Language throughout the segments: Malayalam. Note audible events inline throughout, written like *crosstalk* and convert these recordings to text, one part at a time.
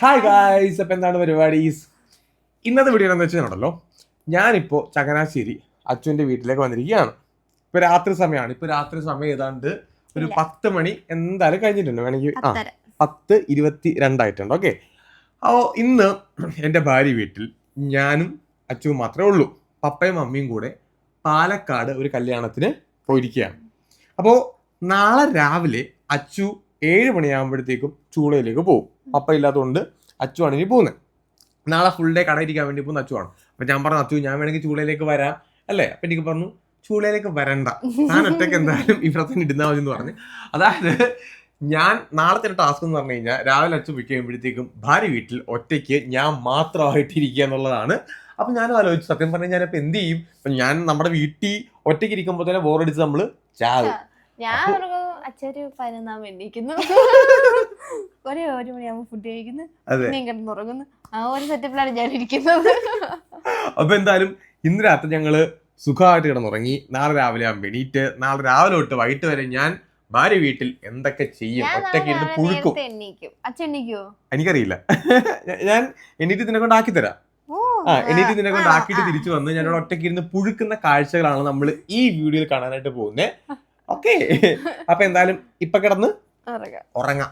ഹായ് ഗായ്സ് അപ്പം എന്താണ് പരിപാടീസ് ഇന്നത്തെ വീഡിയോ എന്ന് വെച്ചിട്ടുണ്ടല്ലോ ഞാനിപ്പോൾ ചങ്ങനാശ്ശേരി അച്ഛന്റെ വീട്ടിലേക്ക് വന്നിരിക്കുകയാണ്. ഇപ്പോൾ രാത്രി സമയമാണ്. ഇപ്പോൾ രാത്രി സമയം ഏതാണ്ട് ഒരു. പത്ത് മണി എന്തായാലും കഴിഞ്ഞിട്ടുണ്ട്. വേണമെങ്കിൽ ആ പത്ത് ഇരുപത്തി രണ്ടായിട്ടുണ്ട്. ഓക്കെ അപ്പോൾ ഇന്ന് എന്റെ ഭാര്യ വീട്ടിൽ ഞാനും അച്ഛനും മാത്രമേ ഉള്ളൂ. പപ്പയും മമ്മിയും കൂടെ പാലക്കാട് ഒരു കല്യാണത്തിന് പോയിരിക്കുകയാണ്. അപ്പോൾ നാളെ രാവിലെ അച്ചു ഏഴ് മണിയാകുമ്പോഴത്തേക്കും ചൂളയിലേക്ക് പോകും. പപ്പ ഇല്ലാത്തതുകൊണ്ട് അച്ചുവാണ് ഇനി പോകുന്നത് നാളെ ഫുൾ ഡേ കടയിരിക്കാൻ വേണ്ടി പോകുന്ന അച്ചുവാണ്. അപ്പം ഞാൻ പറഞ്ഞു അച്ചു ഞാൻ വേണമെങ്കിൽ ചൂളയിലേക്ക് വരാം. അല്ലേ? അപ്പം എനിക്ക് പറഞ്ഞു ചൂളയിലേക്ക് വരണ്ട. ഞാൻ ഒറ്റയ്ക്ക് എന്തായാലും ഇവിടെ തന്നെ ഇടുന്നാൽ മതി എന്ന് പറഞ്ഞു. അതായത് ഞാൻ നാളത്തെ ടാസ്ക് എന്ന് പറഞ്ഞു കഴിഞ്ഞാൽ രാവിലെ അച്ചു പിക്ക് ചെയ്യുമ്പോഴത്തേക്കും ഭാര്യ വീട്ടിൽ ഒറ്റയ്ക്ക് ഞാൻ മാത്രമായിട്ട് ഇരിക്കുക എന്നുള്ളതാണ്. അപ്പൊ ഞാൻ ആലോചിച്ചു. സത്യം പറഞ്ഞു ഞാൻ ഇപ്പൊ എന്ത് ചെയ്യും? ഞാൻ നമ്മുടെ വീട്ടിൽ ഒറ്റയ്ക്ക് ഇരിക്കുമ്പോൾ തന്നെ ബോറടിച്ച് നമ്മൾ ചാവും. ഞാൻ അച്ഛര് പതിനൊന്നാം വേണ്ടിയിരിക്കുന്നു. *laughs* ഒരേ ഒരു മണിയാകുമ്പോ ഫുഡ് കഴിക്കുന്നു. അതെ. നീ കിടന്നുറങ്ങുന്നു. ആ ഒരു സെറ്റപ്പിലാണ് ഞാൻ ഇരിക്കുന്നത് *laughs* അപ്പൊ എന്തായാലും ഇന്ന് രാത്രി ഞങ്ങൾ സുഖമായിട്ട് കിടന്നുറങ്ങി. നാളെ രാവിലെ ആകുമ്പോൾ എണീറ്റ് നാളെ രാവിലെ തൊട്ട് വൈകിട്ട് വരെ ഞാൻ ഭാര്യ വീട്ടിൽ എന്തൊക്കെ ചെയ്യും? ഒറ്റയ്ക്ക് ഇരുന്ന് പുഴുക്കും. അച്ഛൻ എണ്ണീക്കോ എനിക്കറിയില്ല. *laughs* ഞാൻ എണീറ്റ് ഇതിനെ കൊണ്ട് ആക്കി തരാം ആ എണീറ്റ് ഇതിനെ കൊണ്ട് ആക്കിയിട്ട് തിരിച്ചു വന്ന് ഞാനിവിടെ ഒറ്റയ്ക്ക് ഇരുന്ന് പുഴുക്കുന്ന കാഴ്ചകളാണ് നമ്മൾ ഈ വീഡിയോയിൽ കാണാനായിട്ട് പോകുന്നത് ഓക്കെ. അപ്പൊ എന്തായാലും ഇപ്പൊ കിടന്ന് ഉറങ്ങാം.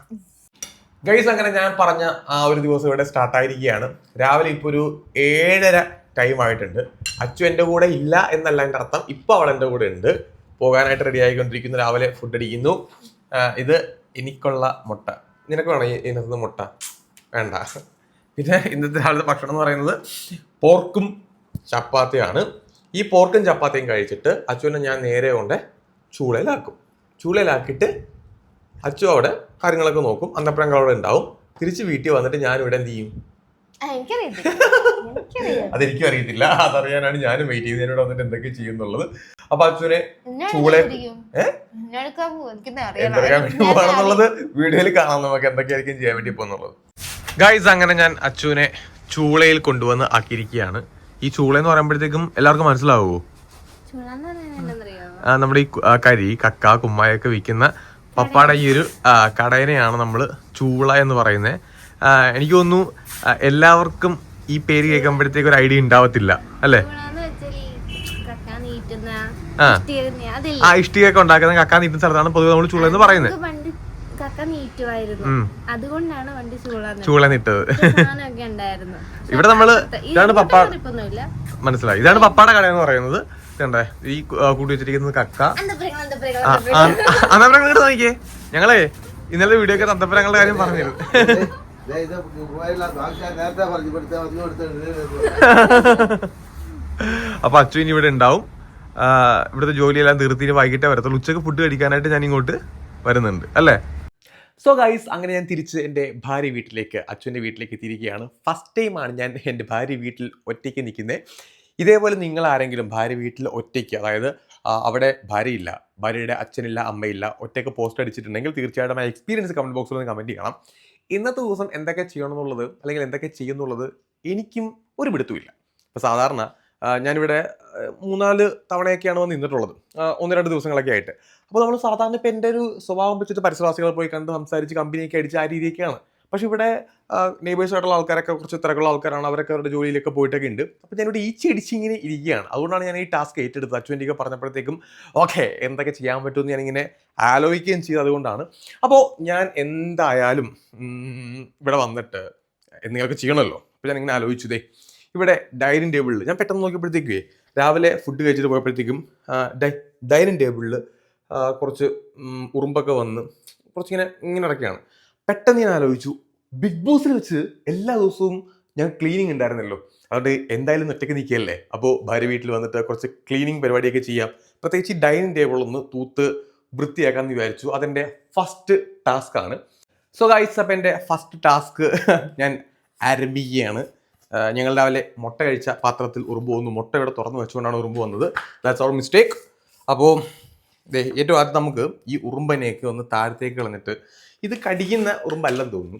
ഗൈസ് അങ്ങനെ ഞാൻ പറഞ്ഞ ആ ഒരു ദിവസം ഇവിടെ സ്റ്റാർട്ട് ആയിരിക്കുകയാണ്. രാവിലെ ഇപ്പൊ ഒരു ഏഴര ടൈം ആയിട്ടുണ്ട്. അച്ചു എന്റെ കൂടെ ഇല്ല എന്നല്ല എന്റെ അർത്ഥം. ഇപ്പൊ അവൾ എന്റെ കൂടെ ഉണ്ട്. പോകാനായിട്ട് റെഡി ആയിക്കൊണ്ടിരിക്കുന്നു. രാവിലെ ഫുഡ് അടിക്കുന്നു. ഇത് എനിക്കുള്ള മുട്ട. നിനക്ക് വേണം ഇന്നത്തെ മുട്ട? വേണ്ട. പിന്നെ ഇന്നത്തെ രാവിലത്തെ ഭക്ഷണം എന്ന് പറയുന്നത് പോർക്കും ചപ്പാത്തിയാണ്. ഈ പോർക്കും ചപ്പാത്തിയും കഴിച്ചിട്ട് അച്ചുവിനെ ഞാൻ നേരെ കൊണ്ട് ചൂളയിലാക്കും. ചൂളയിലാക്കിയിട്ട് അച്ചു അവിടെ കാര്യങ്ങളൊക്കെ നോക്കും. അന്നപ്പുറങ്ങൾ അവിടെ ഉണ്ടാവും. തിരിച്ച് വീട്ടിൽ വന്നിട്ട് ഞാൻ ഇവിടെ എന്ത് ചെയ്യും? അതെനിക്കും അറിയത്തില്ല. അതറിയാനാണ് ഞാനും വെയിറ്റ് ചെയ്ത് എന്നോട് വന്നിട്ട് എന്തൊക്കെ ചെയ്യുന്നുള്ളത് അപ്പൊ അച്ഛനെ ചൂളെ- എന്തൊക്കെ വേണ്ടി പോകണമെന്നുള്ളത് വീഡിയോയിൽ കാണാം നമുക്ക് എന്തൊക്കെയായിരിക്കും ചെയ്യാൻ വേണ്ടി പോകുന്നുള്ളത് ഗൈസ് അങ്ങനെ ഞാൻ അച്ചുവിനെ ചൂളയിൽ കൊണ്ടുവന്ന് ആക്കിയിരിക്കുകയാണ്. ഈ ചൂള എന്ന് പറയുമ്പോഴത്തേക്കും എല്ലാവർക്കും മനസ്സിലാവുമോ നമ്മുടെ ഈ കരി കക്ക കുമ്മായൊക്കെ വിൽക്കുന്ന പപ്പാടെ ഈ ഒരു കടയിനെയാണ് കടേനെയാണ് നമ്മൾ ചൂള എന്ന് പറയുന്നത് എനിക്ക് തോന്നുന്നു എല്ലാവർക്കും ഈ പേര് കേൾക്കുമ്പോഴത്തേക്ക് ഒരു ഐഡിയ ഉണ്ടാവത്തില്ല അല്ലേ? ആ. ഇഷ്ടികൊക്കെ ഉണ്ടാക്കുന്ന കക്ക നീട്ടുന്ന സ്ഥലത്താണ് പൊതുവെ നമ്മൾ ചൂള എന്ന് പറയുന്നത് അതുകൊണ്ടാണ് ചൂള നീട്ടത്. ഇവിടെ നമ്മൾ ഇതാണ് പപ്പ മനസ്സിലായി. ഇതാണ് പപ്പാടെ കട എന്ന് പറയുന്നത്. കണ്ടേ ഈ കൂട്ടി വെച്ചിരിക്കുന്നത് കക്ക. അന്തപുരങ്ങൾ ഇങ്ങോട്ട് നോക്കിയേ. ഞങ്ങളെ ഇന്നലെ വീഡിയോ ഒക്കെ അന്തപുരങ്ങളുടെ കാര്യം പറഞ്ഞിരുന്നു. അപ്പൊ അച്ചു ഇനി ഇവിടെ ഉണ്ടാവും. ഇവിടുത്തെ ജോലിയെല്ലാം തീർത്തിട്ട് വൈകിട്ടേ വരത്തുള്ളൂ. ഉച്ചയ്ക്ക് ഫുഡ് കഴിക്കാനായിട്ട് ഞാൻ ഇങ്ങോട്ട് വരുന്നുണ്ട്. അല്ലേ? സോ ഗൈസ് അങ്ങനെ ഞാൻ തിരിച്ച് എന്റെ ഭാര്യ വീട്ടിലേക്ക് അച്ഛന്റെ വീട്ടിലേക്ക് തിരികെയാണ്. ഫസ്റ്റ് ടൈമാണ് ഞാൻ എന്റെ ഭാര്യ വീട്ടിൽ ഒറ്റയ്ക്ക് നിൽക്കുന്നത് ഇതേപോലെ നിങ്ങൾ ആരെങ്കിലും ഭാര്യ വീട്ടിൽ ഒറ്റയ്ക്ക് അതായത് അവിടെ ഭാര്യയില്ല ഭാര്യയുടെ അച്ഛനില്ല അമ്മയില്ല ഒറ്റയ്ക്ക് പോസ്റ്റ് അടിച്ചിട്ടുണ്ടെങ്കിൽ തീർച്ചയായിട്ടും ആ എക്സ്പീരിയൻസ് കമന്റ് ബോക്സിൽ ഒന്ന് കമന്റ് ചെയ്യണം. ഇന്നത്തെ ദിവസം എന്തൊക്കെ ചെയ്യണം എന്നുള്ളത് അല്ലെങ്കിൽ എന്തൊക്കെ ചെയ്യുന്നുള്ളത് എനിക്കും ഒരു പിടുത്തുമില്ല ഇപ്പോൾ സാധാരണ ഞാനിവിടെ മൂന്നാൽ തവണയൊക്കെയാണ് വന്ന് നിന്നിട്ടുള്ളത്. ഒന്ന് രണ്ട് ദിവസങ്ങളൊക്കെ ആയിട്ട്. അപ്പോൾ നമ്മൾ സാധാരണ ഇപ്പം എന്റെ ഒരു സ്വഭാവം വെച്ചിട്ട് പരിസരവാസികളെ പോയി കണ്ട് സംസാരിച്ച് കമ്പനിയൊക്കെ അടിച്ച് ആ രീതിയൊക്കെയാണ്. പക്ഷേ ഇവിടെ നെയ്ബേഴ്സായിട്ടുള്ള ആൾക്കാരൊക്കെ കുറച്ച് തിരക്കുള്ള ആൾക്കാരാണ്. അവരൊക്കെ അവരുടെ ജോലിയിലൊക്കെ പോയിട്ടൊക്കെ ഉണ്ട് അപ്പോൾ ഞാനിവിടെ ഈച്ചി അടിച്ച് ഇങ്ങനെ ഇരിക്കുകയാണ്. അതുകൊണ്ടാണ് ഞാൻ ഈ ടാസ്ക് ഏറ്റെടുത്തത്. അച്ഛന്റെയൊക്കെ പറഞ്ഞപ്പോഴത്തേക്കും ഓക്കെ എന്തൊക്കെ ചെയ്യാൻ പറ്റുമെന്ന് ഞാനിങ്ങനെ ആലോചിക്കുകയും ചെയ്തു. അതുകൊണ്ടാണ്. അപ്പോൾ ഞാൻ എന്തായാലും ഇവിടെ വന്നിട്ട് നിങ്ങൾക്ക് ചെയ്യണമല്ലോ. അപ്പോൾ ഞാൻ ഇങ്ങനെ ആലോചിച്ചു ദേ ഇവിടെ ഡൈനിങ് ടേബിളിൽ ഞാൻ പെട്ടെന്ന് നോക്കിയപ്പോഴത്തേക്കേ രാവിലെ ഫുഡ് കഴിച്ചിട്ട് പോയപ്പോഴത്തേക്കും ഡൈനിങ് ടേബിളിൽ കുറച്ച് ഉറുമ്പൊക്കെ വന്ന് കുറച്ചിങ്ങനെ ഇങ്ങനെ ഇടയ്ക്കാണ് പെട്ടെന്ന് ഞാൻ ആലോചിച്ചു ബിഗ് ബോസിൽ വെച്ച് എല്ലാ ദിവസവും ഞാൻ ക്ലീനിങ് ഉണ്ടായിരുന്നല്ലോ. അതുകൊണ്ട് എന്തായാലും ഒറ്റയ്ക്ക് നിൽക്കുകയല്ലേ? അപ്പോൾ ഭാര്യ വീട്ടിൽ വന്നിട്ട് കുറച്ച് ക്ലീനിങ് പരിപാടിയൊക്കെ ചെയ്യാം. പ്രത്യേകിച്ച് ഡൈനിങ് ടേബിൾ ഒന്ന് തൂത്ത് വൃത്തിയാക്കാമെന്ന് വിചാരിച്ചു. അതെന്റെ ഫസ്റ്റ് ടാസ്ക് ആണ്. സോ ഗൈസ് അപ്പം എന്റെ ഫസ്റ്റ് ടാസ്ക് ഞാൻ ആരംഭിക്കുകയാണ്. ഞങ്ങൾ രാവിലെ മുട്ട കഴിച്ച പാത്രത്തിൽ ഉറുമ്പ് വന്നു. മുട്ട ഇവിടെ തുറന്നു വെച്ചുകൊണ്ടാണ് ഉറുമ്പ് വന്നത്. ദാറ്റ്സ് അവർ മിസ്റ്റേക്ക് അപ്പോൾ ഏറ്റവും ആദ്യം നമുക്ക് ഈ ഉറുമ്പനെയൊക്കെ ഒന്ന് താഴത്തേക്ക് കളഞ്ഞിട്ട് ഇത് കടിക്കുന്ന ഉറുമ്പല്ലെന്ന് തോന്നുന്നു.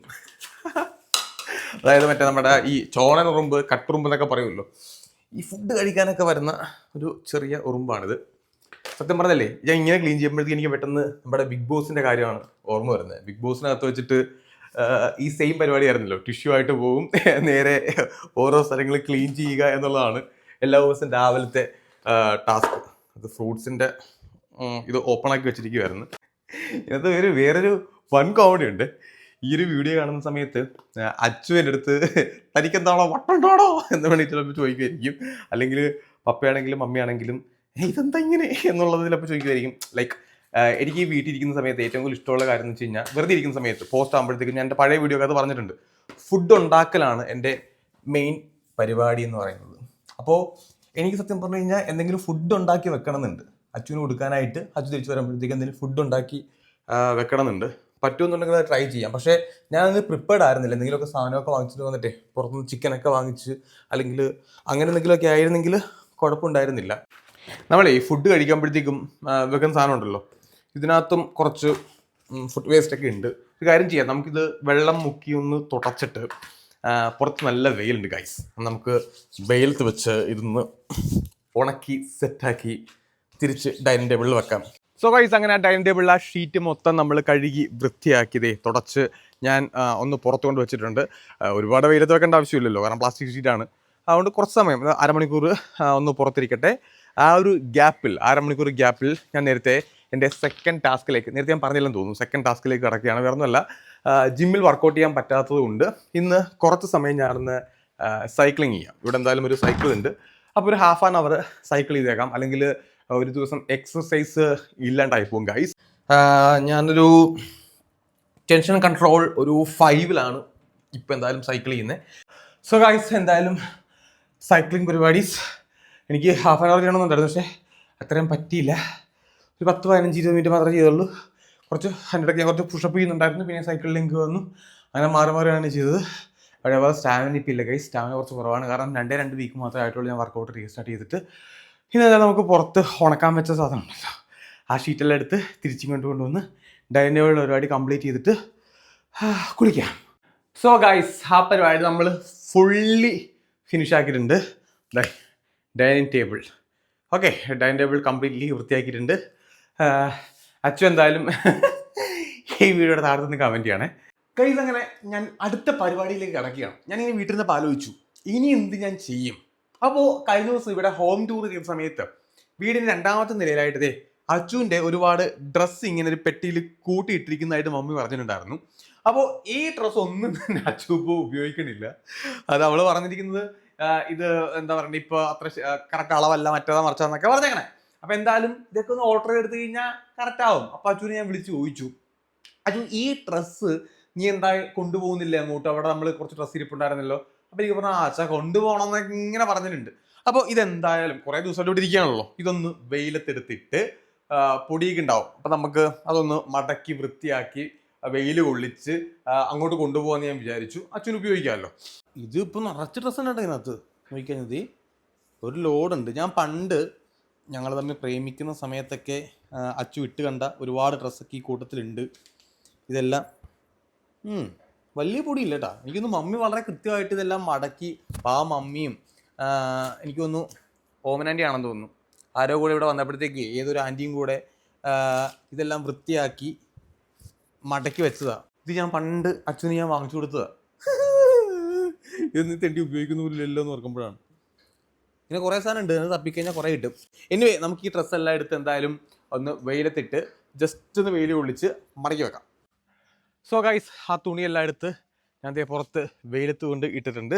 അതായത് മറ്റേ നമ്മുടെ ഈ ചോണൻ ഉറുമ്പ് കട്ടുറുമ്പ് എന്നൊക്കെ പറയുമല്ലോ. ഈ ഫുഡ് കഴിക്കാനൊക്കെ വരുന്ന ഒരു ചെറിയ ഉറുമ്പാണിത്. സത്യം പറഞ്ഞല്ലേ ഞാൻ ഇങ്ങനെ ക്ലീൻ ചെയ്യുമ്പോഴത്തേക്ക് എനിക്ക് പെട്ടെന്ന് നമ്മുടെ ബിഗ് ബോസിന്റെ കാര്യമാണ് ഓർമ്മ വരുന്നത്. ബിഗ് ബോസിനകത്ത് വെച്ചിട്ട് ഈ സെയിം പരിപാടിയായിരുന്നല്ലോ ടിഷ്യൂ ആയിട്ട് പോകും നേരെ ഓരോ സ്ഥലങ്ങൾ ക്ലീൻ ചെയ്യുക എന്നുള്ളതാണ് എല്ലാ ദിവസവും രാവിലത്തെ ടാസ്ക് അത് ഫ്രൂട്ട്സിന്റെ ഇത് ഓപ്പൺ ആക്കി വെച്ചിരിക്കുമായിരുന്നു ഇന്നത്തെ ഒരു വേറൊരു ഫൺ കോമഡി ഉണ്ട്. ഈ ഒരു വീഡിയോ കാണുന്ന സമയത്ത് അച്ചു എന്റെ അടുത്ത് തനിക്കെന്താണോ വട്ടുണ്ടോടോ എന്ന് വേണമെങ്കിൽ ചിലപ്പോൾ ചോദിക്കുമായിരിക്കും അല്ലെങ്കിൽ പപ്പയാണെങ്കിലും മമ്മിയാണെങ്കിലും "ഏയ്, ഇതെന്താ ഇങ്ങനെ? എന്നുള്ളത് ചിലപ്പോൾ ചോദിക്കുമായിരിക്കും ലൈക്ക് എനിക്ക് ഈ വീട്ടിൽ ഇരിക്കുന്ന സമയത്ത് ഏറ്റവും കൂടുതൽ ഇഷ്ടമുള്ള കാര്യം എന്ന് വെച്ച് കഴിഞ്ഞാൽ വെറുതെ ഇരിക്കുന്ന സമയത്ത് പോസ്റ്റ് ആകുമ്പോഴത്തേക്കും ഞാൻ എന്റെ പഴയ വീഡിയോ അത് പറഞ്ഞിട്ടുണ്ട്. ഫുഡ് ഉണ്ടാക്കലാണ് എന്റെ മെയിൻ പരിപാടി എന്ന് പറയുന്നത്. അപ്പോൾ എനിക്ക് സത്യം പറഞ്ഞു കഴിഞ്ഞാൽ എന്തെങ്കിലും ഫുഡ് ഉണ്ടാക്കി വെക്കണമെന്നുണ്ട്. അച്ഛന് കൊടുക്കാനായിട്ട് അച്ചു തിരിച്ചു വരുമ്പോഴത്തേക്ക് എന്തെങ്കിലും ഫുഡ് ഉണ്ടാക്കി വെക്കണമെന്നുണ്ട്. പറ്റുമെന്നുണ്ടെങ്കിൽ അത് ട്രൈ ചെയ്യാം. പക്ഷേ ഞാൻ ഞാനത് പ്രിപ്പയർഡ് ആയിരുന്നില്ല. എന്തെങ്കിലുമൊക്കെ സാധനമൊക്കെ വാങ്ങിച്ചിട്ട് വന്നിട്ടേ പുറത്തുനിന്ന് ചിക്കനൊക്കെ വാങ്ങിച്ച് അല്ലെങ്കിൽ അങ്ങനെ എന്തെങ്കിലുമൊക്കെ ആയിരുന്നെങ്കിൽ കുഴപ്പമുണ്ടായിരുന്നില്ല. നമ്മളെ ഈ ഫുഡ് കഴിക്കുമ്പോഴത്തേക്കും വെക്കുന്ന സാധനം ഉണ്ടല്ലോ. ഇതിനകത്തും കുറച്ച് ഫുഡ് വേസ്റ്റ് ഒക്കെ ഉണ്ട്. ഒരു കാര്യം ചെയ്യാം. നമുക്കിത് വെള്ളം മുക്കി ഒന്ന് തുടച്ചിട്ട് പുറത്ത് നല്ല വെയിലുണ്ട് ഗൈസ് നമുക്ക് വെയിലത്ത് വെച്ച് ഇതൊന്ന് ഉണക്കി സെറ്റാക്കി തിരിച്ച് ഡൈനിങ് ടേബിളിൽ വെക്കാം. സോ ഗൈസ് അങ്ങനെ ആ ഡൈനിങ് ടേബിളിൽ ആ ഷീറ്റ് മൊത്തം നമ്മൾ കഴുകി വൃത്തിയാക്കിയതേ തുടച്ച് ഞാൻ ഒന്ന് പുറത്ത് കൊണ്ട് വെച്ചിട്ടുണ്ട്. ഒരുപാട് വെയിലത്ത് വെക്കേണ്ട ആവശ്യമില്ലല്ലോ കാരണം പ്ലാസ്റ്റിക് ഷീറ്റാണ്. അതുകൊണ്ട് കുറച്ച് സമയം അരമണിക്കൂർ ഒന്ന് പുറത്തിരിക്കട്ടെ. ആ ഒരു ഗ്യാപ്പിൽ അരമണിക്കൂർ ഗ്യാപ്പിൽ ഞാൻ നേരത്തെ എന്റെ സെക്കൻഡ് ടാസ്കിലേക്ക് നേരത്തെ ഞാൻ പറഞ്ഞില്ലെന്ന് തോന്നുന്നു സെക്കൻഡ് ടാസ്കിലേക്ക് കിടക്കുകയാണ്. വേറെ ഒന്നുമല്ല ജിമ്മിൽ വർക്കൗട്ട് ചെയ്യാൻ പറ്റാത്തത് കൊണ്ട് ഇന്ന് കുറച്ച് സമയം ഞാനൊന്ന് സൈക്ലിംഗ് ചെയ്യാം. ഇവിടെ എന്തായാലും ഒരു സൈക്കിൾ ഉണ്ട്. അപ്പോൾ ഒരു ഹാഫ് ആൻ അവർ സൈക്കിൾ ചെയ്തേക്കാം. അല്ലെങ്കിൽ ഒരു ദിവസം എക്സസൈസ് ഇല്ലാണ്ടായി പോകും ഗൈസ് ഞാനൊരു ടെൻഷൻ കൺട്രോൾ ഒരു ഫൈവിലാണ് ഇപ്പോൾ എന്തായാലും സൈക്കിൾ ചെയ്യുന്നത് സോ ഗൈസ് എന്തായാലും സൈക്ലിംഗ് പരിപാടീസ്. എനിക്ക് ഹാഫ് ആൻ അവർ ചെയ്യണമെന്നുണ്ടായിരുന്നു പക്ഷേ അത്രയും പറ്റിയില്ല. ഒരു പത്ത് പതിനഞ്ച് ഇരുപത് മിനിറ്റ് മാത്രമേ ചെയ്തുള്ളൂ. കുറച്ച് അതിന്റെ ഞാൻ കുറച്ച് പുഷപ്പ് ചെയ്യുന്നുണ്ടായിരുന്നു പിന്നെ സൈക്കിൾ ലിങ്ക് വന്നു. അങ്ങനെ മാറി മാറിയാണ് ചെയ്തത്. അതേപോലെ സ്റ്റാമിന ഇപ്പം ഇല്ല കൈ സ്റ്റാമിന കുറച്ച് കുറവാണ്. കാരണം രണ്ടേ രണ്ട് വീക്ക് മാത്രമേ ആയിട്ടുള്ളൂ ഞാൻ വർക്കൗട്ട് റീസ്റ്റാർട്ട് ചെയ്തിട്ട്. ഇന്നെല്ലാം നമുക്ക് പുറത്ത് ഉണക്കാൻ വെച്ച സാധനം ഉണ്ടല്ലോ ആ ഷീറ്റെല്ലാം എടുത്ത് തിരിച്ചും കൊണ്ട് കൊണ്ടുവന്ന് ഡൈനിങ് ടേബിൾ പരിപാടി കംപ്ലീറ്റ് ചെയ്തിട്ട് കുളിക്കാം. സോ ഗൈസ് ആ പരിപാടി നമ്മൾ ഫുള്ളി ഫിനിഷ് ആക്കിയിട്ടുണ്ട്. Dining table okay dining table completely വൃത്തിയാക്കിയിട്ടുണ്ട്. Achu എന്തായാലും ഈ വീഡിയോയുടെ താഴത്ത് നിന്ന് കമന്റ് ചെയ്യണേ. കൈസ് അങ്ങനെ ഞാൻ അടുത്ത പരിപാടിയിലേക്ക് കിടക്കുകയാണ്. ഞാൻ ഇനി വീട്ടിൽ നിന്ന് ആലോചിച്ചു ഇനി എന്ത് ഞാൻ ചെയ്യും? അപ്പോൾ കഴിഞ്ഞ ദിവസം ഇവിടെ ഹോം ടൂർ ചെയ്യുന്ന സമയത്ത് വീടിന്റെ രണ്ടാമത്തെ നിലയിലായിട്ട് ദേ അച്ചുവിന്റെ ഒരുപാട് ഡ്രസ്സ് ഇങ്ങനെ ഒരു പെട്ടിയിൽ കൂട്ടിയിട്ടിരിക്കുന്നതായിട്ട് മമ്മി പറഞ്ഞിട്ടുണ്ടായിരുന്നു. അപ്പോൾ ഈ ഡ്രസ്സ് ഒന്നും തന്നെ അച്ചു ഇപ്പോൾ ഉപയോഗിക്കണില്ല അത് അവൾ പറഞ്ഞിരിക്കുന്നത് ഇത് എന്താ പറയുക ഇപ്പോൾ അത്ര കറക്റ്റ് അളവല്ല മറ്റേതാ മറിച്ചാന്നൊക്കെ പറഞ്ഞേക്കണേ. അപ്പോൾ എന്തായാലും ഇതൊക്കെ ഒന്ന് ഓർഡർ എടുത്തു കഴിഞ്ഞാൽ കറക്റ്റ് ആവും. അപ്പോൾ അച്ചുവിനെ ഞാൻ വിളിച്ച് ചോദിച്ചു. അച്ചു ഈ ഡ്രസ്സ് നീ എന്താ കൊണ്ടുപോകുന്നില്ല അങ്ങോട്ട്? അവിടെ നമ്മൾ കുറച്ച് ഡ്രസ്സ് ഇരിപ്പുണ്ടായിരുന്നല്ലോ. അപ്പോൾ എനിക്ക് പറഞ്ഞു ആ അച്ഛാ കൊണ്ടുപോകണം എന്നൊക്കെ ഇങ്ങനെ പറഞ്ഞിട്ടുണ്ട്. അപ്പോൾ ഇതെന്തായാലും കുറേ ദിവസമായിട്ട് ഇരിക്കുകയാണല്ലോ. ഇതൊന്ന് വെയിലത്തെടുത്തിട്ട് പൊടിയൊക്കെ ഉണ്ടാവും. അപ്പം നമുക്ക് അതൊന്ന് മടക്കി വൃത്തിയാക്കി വെയിൽ കൊള്ളിച്ച് അങ്ങോട്ട് കൊണ്ടുപോകാമെന്ന് ഞാൻ വിചാരിച്ചു. അച്ഛൻ ഉപയോഗിക്കാമല്ലോ. ഇത് ഇപ്പം നിറച്ച് ഡ്രസ്സ് ഉണ്ട് ഇതിനകത്ത് നോക്കിക്കഴിഞ്ഞത് ഒരു ലോഡുണ്ട്. ഞാൻ പണ്ട് ഞങ്ങൾ തമ്മിൽ പ്രേമിക്കുന്ന സമയത്തൊക്കെ അച്ചു ഇട്ട് കണ്ട ഒരുപാട് ഡ്രസ്സൊക്കെ ഈ കൂട്ടത്തിലുണ്ട്. ഇതെല്ലാം വലിയ പൊടിയില്ല കേട്ടോ എനിക്കൊന്ന് മമ്മി വളരെ കൃത്യമായിട്ട് ഇതെല്ലാം മടക്കി ആ മമ്മിയും എനിക്കൊന്നു ഓമൻ ആണെന്ന് തോന്നുന്നു. ആരോ കൂടെ ഇവിടെ വന്നപ്പോഴത്തേക്ക് ഏതൊരു ആന്റിയും കൂടെ ഇതെല്ലാം വൃത്തിയാക്കി മടക്കി വെച്ചതാണ് ഇത് ഞാൻ പണ്ട് അച്ഛന് ഞാൻ വാങ്ങിച്ചു കൊടുത്തതാണ് ഇതൊന്നും തെണ്ടി ഉപയോഗിക്കുന്നില്ലല്ലോ എന്ന് ഓർക്കുമ്പോഴാണ്. ഇങ്ങനെ കുറേ സാധനം ഉണ്ട്. അത് തപ്പിക്കഴിഞ്ഞാൽ കുറേ കിട്ടും. എനിവേ നമുക്ക് ഈ ഡ്രസ്സ് എല്ലാം എടുത്ത് എന്തായാലും ഒന്ന് വെയിലത്തിട്ട് ജസ്റ്റ് ഒന്ന് വെയിൽ ഒളിച്ച് മടക്കി വെക്കാം. സോ ഗൈസ് ആ തുണിയെല്ലാം എടുത്ത് ഞാൻ ദേ പുറത്ത് വെയിലത്ത് കൊണ്ട് ഇട്ടിട്ടുണ്ട്.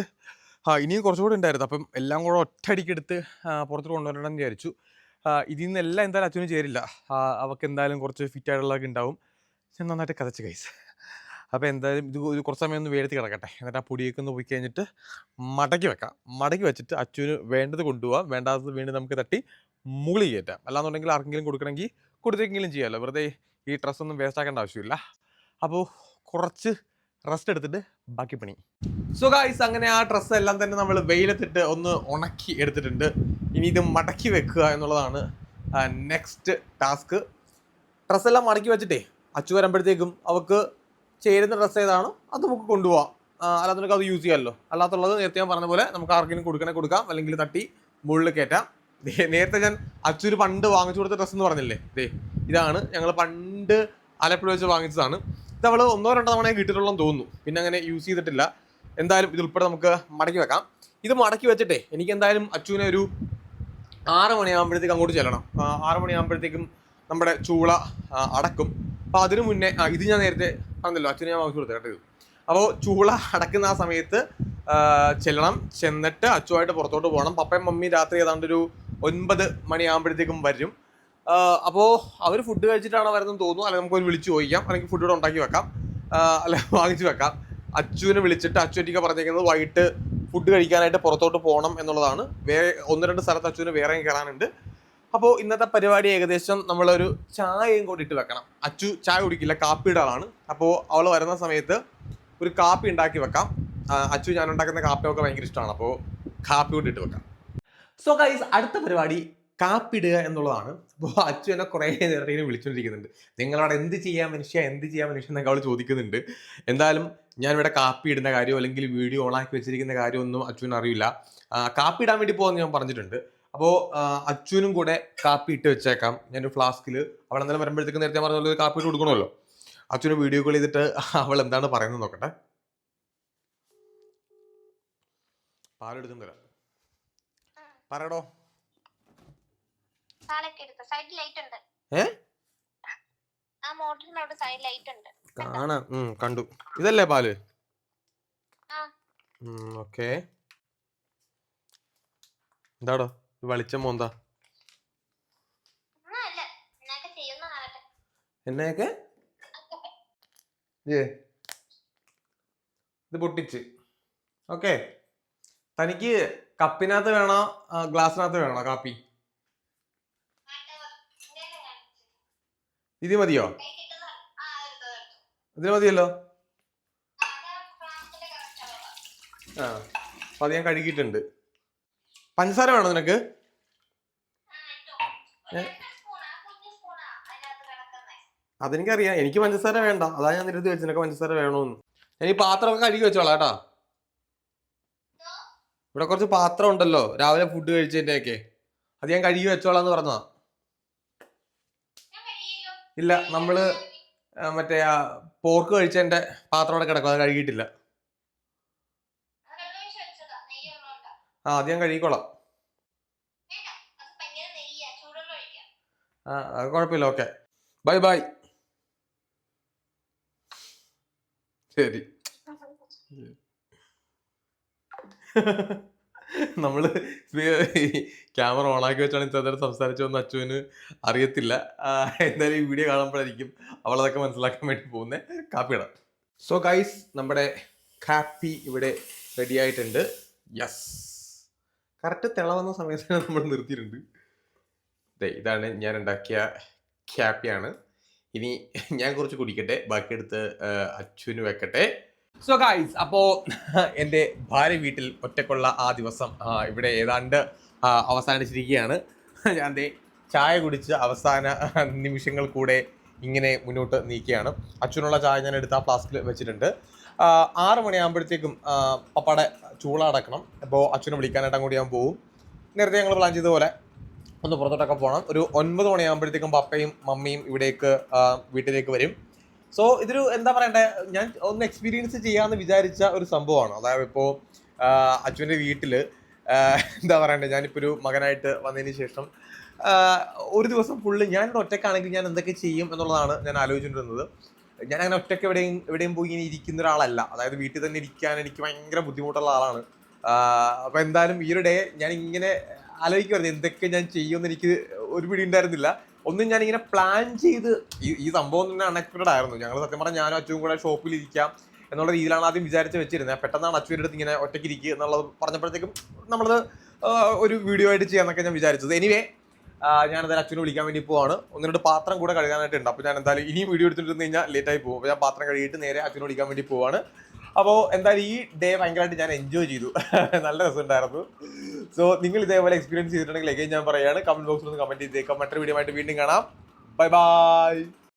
ആ ഇനിയും കുറച്ചുകൂടി ഉണ്ടായിരുന്നു. അപ്പം എല്ലാം കൂടെ ഒറ്റയടിക്ക് എടുത്ത് ആ, കൊണ്ടുവരണം എന്ന് വിചാരിച്ചു. ഇതിൽ ഇതിൽ നിന്നെല്ലാം എന്തായാലും അച്ഛന് ചേരില്ല. അവൾക്ക് എന്തായാലും കുറച്ച് ഫിറ്റ് ആയിട്ടുള്ളതൊക്കെ ഉണ്ടാവും. ഞാൻ നന്നായിട്ട് കതച്ച് ഗൈസ് അപ്പോൾ എന്തായാലും ഇത് കുറച്ച് സമയം ഒന്ന് വെയിലത്ത് കിടക്കട്ടെ. എന്നിട്ട് ആ പൊടിയൊക്കെ ഒന്ന് പോയി കഴിഞ്ഞിട്ട് മടക്കി വെക്കാം. മടക്കി വെച്ചിട്ട് അച്ഛന് വേണ്ടത് കൊണ്ടുപോകാം വേണ്ടാത്തത് വീണ്ടും നമുക്ക് തട്ടി മുകളിൽ കയറ്റാം. അല്ലാന്നുണ്ടെങ്കിൽ ആർക്കെങ്കിലും കൊടുക്കണമെങ്കിൽ കൊടുത്തേക്കെങ്കിലും ചെയ്യാമല്ലോ വെറുതെ ഈ ഡ്രസ്സൊന്നും വേസ്റ്റ് ആക്കേണ്ട ആവശ്യമില്ല. അപ്പോൾ കുറച്ച് റെസ്റ്റ് എടുത്തിട്ട് ബാക്കി പണി. സോ ഗായ്സ് അങ്ങനെ ആ ഡ്രസ്സ് എല്ലാം തന്നെ നമ്മൾ വെയിലത്തിട്ട് ഒന്ന് ഉണക്കി എടുത്തിട്ടുണ്ട്. ഇനി ഇത് മടക്കി വെക്കുക എന്നുള്ളതാണ് നെക്സ്റ്റ് ടാസ്ക് ഡ്രസ്സെല്ലാം മടക്കി വെച്ചിട്ടേ അച്ചു വരുമ്പോഴത്തേക്കും അവൾക്ക് ചേരുന്ന ഡ്രസ്സ് ഏതാണോ അത് നമുക്ക് കൊണ്ടുപോകാം അല്ലാത്ത നമുക്ക് അത് യൂസ് ചെയ്യാമല്ലോ. അല്ലാത്തുള്ളത് നേരത്തെ ഞാൻ പറഞ്ഞ പോലെ നമുക്ക് ആർക്കെങ്കിലും കൊടുക്കണേ കൊടുക്കാം അല്ലെങ്കിൽ തട്ടി മുകളിൽ കയറ്റാം. നേരത്തെ ഞാൻ അച്ചൂര് പണ്ട് വാങ്ങിച്ചു കൊടുത്ത ഡ്രസ്സ് എന്ന് പറഞ്ഞില്ലേ? ദേ ഇതാണ് ഞങ്ങൾ പണ്ട് ആലപ്പുഴ വെച്ച് വാങ്ങിച്ചതാണ്. അവൾ ഒന്നോ രണ്ടോ തവണ കിട്ടിയിട്ടുള്ള തോന്നുന്നു. പിന്നെ അങ്ങനെ യൂസ് ചെയ്തിട്ടില്ല. എന്തായാലും ഇത് ഉൾപ്പെടെ നമുക്ക് മടക്കി വെക്കാം. ഇത് മടക്കി വെച്ചിട്ടേ എനിക്ക് എന്തായാലും അച്ചുവിനെ ഒരു ആറ് മണിയാകുമ്പോഴത്തേക്ക് അങ്ങോട്ട് ചെല്ലണം. ആറ് മണിയാകുമ്പോഴത്തേക്കും നമ്മുടെ ചൂള അടക്കും. അപ്പോൾ അതിനു മുന്നേ ഇത് ഞാൻ നേരത്തെ പറഞ്ഞല്ലോ അച്ഛനെ ഞാൻ വാങ്ങിച്ചു കൊടുത്തു കേട്ടോ ഇത് അപ്പോൾ ചൂള അടക്കുന്ന ആ സമയത്ത് ചെല്ലണം. ചെന്നിട്ട് അച്ചുമായിട്ട് പുറത്തോട്ട് പോകണം. പപ്പയും മമ്മി രാത്രി ഏതാണ്ട് ഒരു ഒൻപത് മണിയാകുമ്പോഴത്തേക്കും വരും. അപ്പോൾ അവർ ഫുഡ് കഴിച്ചിട്ടാണോ വരുന്നതെന്ന് തോന്നുന്നു. അല്ലെങ്കിൽ നമുക്ക് വിളിച്ച് ചോദിക്കാം. അല്ലെങ്കിൽ ഫുഡ് ഇവിടെ ഉണ്ടാക്കി വെക്കാം. അല്ലെങ്കിൽ അല്ല വാങ്ങിച്ചു വെക്കാം. അച്ചുവിനെ വിളിച്ചിട്ട് അച്ചു പറഞ്ഞിരിക്കുന്നത് പറഞ്ഞേക്കുന്നത് വൈകിട്ട് ഫുഡ് കഴിക്കാനായിട്ട് പുറത്തോട്ട് പോകണം എന്നുള്ളതാണ്. വേറെ ഒന്ന് രണ്ട് സ്ഥലത്ത് അച്ചുവിന് വേറെയും കയറാനുണ്ട് അപ്പോൾ ഇന്നത്തെ പരിപാടി ഏകദേശം നമ്മളൊരു ചായയും കൂടി ഇട്ട് വെക്കണം. അച്ചു ചായ കുടിക്കില്ല കാപ്പിയുടെ ആളാണ് അപ്പോൾ അവൾ വരുന്ന സമയത്ത് ഒരു കാപ്പി ഉണ്ടാക്കി വെക്കാം. അച്ചു ഞാൻ ഉണ്ടാക്കുന്ന കാപ്പിയൊക്കെ ഭയങ്കര ഇഷ്ടമാണ്. അപ്പോൾ കാപ്പി കൂടി ഇട്ട് വെക്കാം. സോ ഗൈസ് അടുത്ത പരിപാടി കാപ്പിടുക എന്നുള്ളതാണ്. അപ്പോൾ അച്ചു എന്നെ കുറേ നേരത്തേക്ക് വിളിച്ചുകൊണ്ടിരിക്കുന്നുണ്ട് നിങ്ങളവിടെ എന്ത് ചെയ്യാൻ മനുഷ്യ? എന്ത് ചെയ്യാൻ മനുഷ്യ? എന്നൊക്കെ അവൾ ചോദിക്കുന്നുണ്ട്. എന്തായാലും ഞാനിവിടെ കാപ്പി ഇടുന്ന കാര്യമോ അല്ലെങ്കിൽ വീഡിയോ ഓണാക്കി വെച്ചിരിക്കുന്ന കാര്യമൊന്നും അച്ചുവിന് അറിയില്ല. കാപ്പി ഇടാൻ വേണ്ടി പോകുമെന്ന് ഞാൻ പറഞ്ഞിട്ടുണ്ട്. അപ്പോൾ അച്ചുവിനും കൂടെ കാപ്പി ഇട്ട് വെച്ചേക്കാം. ഞാനൊരു ഫ്ലാസ്കിൽ അവൾ എന്തായാലും വരുമ്പോഴത്തേക്ക് നേരത്തെ പറഞ്ഞ പോലെ കാപ്പി ഇട്ട് കൊടുക്കണമല്ലോ. അച്ഛന് വീഡിയോ കോൾ ചെയ്തിട്ട് അവൾ എന്താണ് പറയുന്നത് നോക്കട്ടെ. പാലെടുക്കുന്നില്ല പറയടോ പാലൊക്കെ എടുത്ത സൈഡ് ലൈറ്റ് ഉണ്ട് ഏ ആ മോട്ടറിന് അവിടെ സൈഡ് ലൈറ്റ് ഉണ്ട് കാണാം. കണ്ടു. ഇതല്ലേ പാൽ? ആ. ഓക്കെ എന്താടോ? വെളിച്ചം പോന്താ. എന്നെയൊക്കെ ഏ. ഇത് പൊട്ടിച്ച്. ഓക്കെ തനിക്ക് കപ്പിനകത്ത് വേണോ ഗ്ലാസ്സിനകത്ത് വേണോ കാപ്പി? ഇത് മതിയോ? ഇതിന് മതിയല്ലോ? ആ അപ്പൊ അത് ഞാൻ കഴുകിയിട്ടുണ്ട്. പഞ്ചസാര വേണോ നിനക്ക്? അതെനിക്കറിയാം. എനിക്ക് പഞ്ചസാര വേണ്ട. അതാ ഞാൻ നിരത്തി വെച്ചു നിനക്ക് പഞ്ചസാര വേണോന്ന്. ഞാൻ ഈ പാത്രമൊക്കെ കഴുകി വെച്ചോളാം കേട്ടാ. ഇവിടെ കുറച്ച് പാത്രം ഉണ്ടല്ലോ. രാവിലെ ഫുഡ് കഴിച്ചതിന്റെയൊക്കെ. അത് ഞാൻ കഴുകി വെച്ചോളാന്ന് പറഞ്ഞതാ. ഇല്ല നമ്മൾ മറ്റേ ആ പോർക്ക് കഴിച്ചതിന്റെ പാത്രം അവിടെ കിടക്കും അത് കഴുകിയിട്ടില്ല. ആ അത് ഞാൻ കഴുകിക്കോളാം. ആ അത് കുഴപ്പമില്ല ഓക്കെ ബൈ ബൈ ശരി. *laughs* നമ്മൾ ക്യാമറ ഓണാക്കി വെച്ചാണ് ഇത്ര നേരം സംസാരിച്ചതെന്ന് അച്ചുവിന് അറിയത്തില്ല. എന്തായാലും ഈ വീഡിയോ കാണുമ്പോഴായിരിക്കും അവളതൊക്കെ മനസ്സിലാക്കാൻ വേണ്ടി പോകുന്നത് കാപ്പി സോ ഗൈസ് നമ്മുടെ കാപ്പി ഇവിടെ റെഡി ആയിട്ടുണ്ട്. യെസ് കറക്റ്റ് തിളവന്ന സമയത്ത് നമ്മൾ നിർത്തിയിട്ടുണ്ട്. ഇതാണ് ഞാൻ ഉണ്ടാക്കിയ ക്യാപ്പിയാണ് ഇനി ഞാൻ കുറച്ച് കുടിക്കട്ടെ. ബാക്കി എടുത്ത് അച്ചുവിന് വെക്കട്ടെ. സോ ഗായ്സ് അപ്പോൾ എന്റെ ഭാര്യ വീട്ടിൽ ഒറ്റക്കുള്ള ആ ദിവസം ഇവിടെ ഏതാണ്ട് അവസാനിച്ചിരിക്കുകയാണ്. *laughs* ഞാൻ ചായ കുടിച്ച് അവസാന *laughs* നിമിഷങ്ങൾ കൂടെ ഇങ്ങനെ മുന്നോട്ട് നീക്കുകയാണ്. അച്ഛനുള്ള ചായ ഞാൻ എടുത്ത് ആ ഫ്ലാസ്കിൽ വെച്ചിട്ടുണ്ട്. ആറ് മണിയാകുമ്പോഴത്തേക്കും പപ്പാടെ ചൂള അടക്കണം. അപ്പോൾ അച്ഛനെ വിളിക്കാനായിട്ട് അങ്ങോട്ട് ഞാൻ പോകും നേരത്തെ ഞങ്ങൾ പ്ലാൻ ചെയ്ത പോലെ ഒന്ന് പുറത്തോട്ടൊക്കെ പോകണം. ഒരു ഒൻപത് മണിയാകുമ്പോഴത്തേക്കും പപ്പയും മമ്മിയും ഇവിടേക്ക് വീട്ടിലേക്ക് വരും. സോ ഇതൊരു എന്താ പറയണ്ടേ? ഞാൻ ഒന്ന് എക്സ്പീരിയൻസ് ചെയ്യാമെന്ന് വിചാരിച്ച ഒരു സംഭവമാണ്. അതായത് ഇപ്പോൾ അച്ഛന്റെ വീട്ടിൽ എന്താ പറയണ്ടേ? ഞാനിപ്പോൾ ഒരു മകനായിട്ട് വന്നതിന് ശേഷം ഒരു ദിവസം ഫുള്ള് ഞാൻ ഒറ്റക്കാണെങ്കിൽ ഞാൻ എന്തൊക്കെ ചെയ്യും എന്നുള്ളതാണ് ഞാൻ ആലോചിച്ചിരുന്നത് ഞാൻ അങ്ങനെ ഒറ്റയ്ക്ക് എവിടെയും എവിടെയും പോയി ഇങ്ങനെ ഇരിക്കുന്ന ഒരാളല്ല. അതായത് വീട്ടിൽ തന്നെ ഇരിക്കാൻ എനിക്ക് ഭയങ്കര ബുദ്ധിമുട്ടുള്ള ആളാണ്. അപ്പോൾ എന്തായാലും ഈ ഒരു ഡേ ഞാൻ ഇങ്ങനെ ആലോചിക്കുമായിരുന്നു എന്തൊക്കെ ഞാൻ ചെയ്യുമെന്ന് എനിക്ക് ഒരു പിടി ഉണ്ടായിരുന്നില്ല. ഒന്നും ഞാൻ ഇങ്ങനെ പ്ലാൻ ചെയ്ത് ഈ സംഭവം തന്നെ അൺഎക്സ്പെക്ടഡ് ആയിരുന്നു. ഞങ്ങൾ സത്യം പറഞ്ഞാൽ ഞാനും അച്ഛനും കൂടെ ഷോപ്പിൽ ഇരിക്കാം എന്നുള്ള രീതിയിലാണ് ആദ്യം വിചാരിച്ച് വെച്ചിരുന്നത്. പെട്ടെന്നാണ് അച്ഛന്റെ അടുത്ത് ഇങ്ങനെ ഒറ്റയ്ക്ക് ഇരിക്കുക എന്നുള്ളത് പറഞ്ഞപ്പോഴത്തേക്കും നമ്മളത് ഒരു വീഡിയോ ആയിട്ട് ചെയ്യാന്നൊക്കെ ഞാൻ വിചാരിച്ചത്. എനിവേ ഞാൻ എന്തായാലും അച്ഛനെ വിളിക്കാൻ വേണ്ടി പോവാണ്. ഒന്ന് രണ്ട് പാത്രം കൂടെ കഴുകാനായിട്ടുണ്ട്. അപ്പോൾ ഞാൻ എന്തായാലും ഇനിയും വീഡിയോ എടുത്തിട്ട് കഴിഞ്ഞാൽ ലേറ്റായി പോകും. അപ്പോൾ ഞാൻ പാത്രം കഴുകിയിട്ട് നേരെ അച്ഛനെ വിളിക്കാൻ വേണ്ടി പോവാണ്. അപ്പോൾ എന്തായാലും ഈ ഡേ ഭയങ്കരമായിട്ട് ഞാൻ എൻജോയ് ചെയ്തു. *laughs* നല്ല രസമുണ്ടായിരുന്നു. സോ നിങ്ങൾ ഇതേപോലെ എക്സ്പീരിയൻസ് ചെയ്തിട്ടുണ്ടെങ്കിൽ again ഞാൻ പറയുകയാണ് കമന്റ് ബോക്സിൽ ഒന്ന് കമന്റ് ചെയ്തേക്കാം. മറ്റൊരു വീഡിയോ ആയിട്ട് വീണ്ടും കാണാം. Bye bye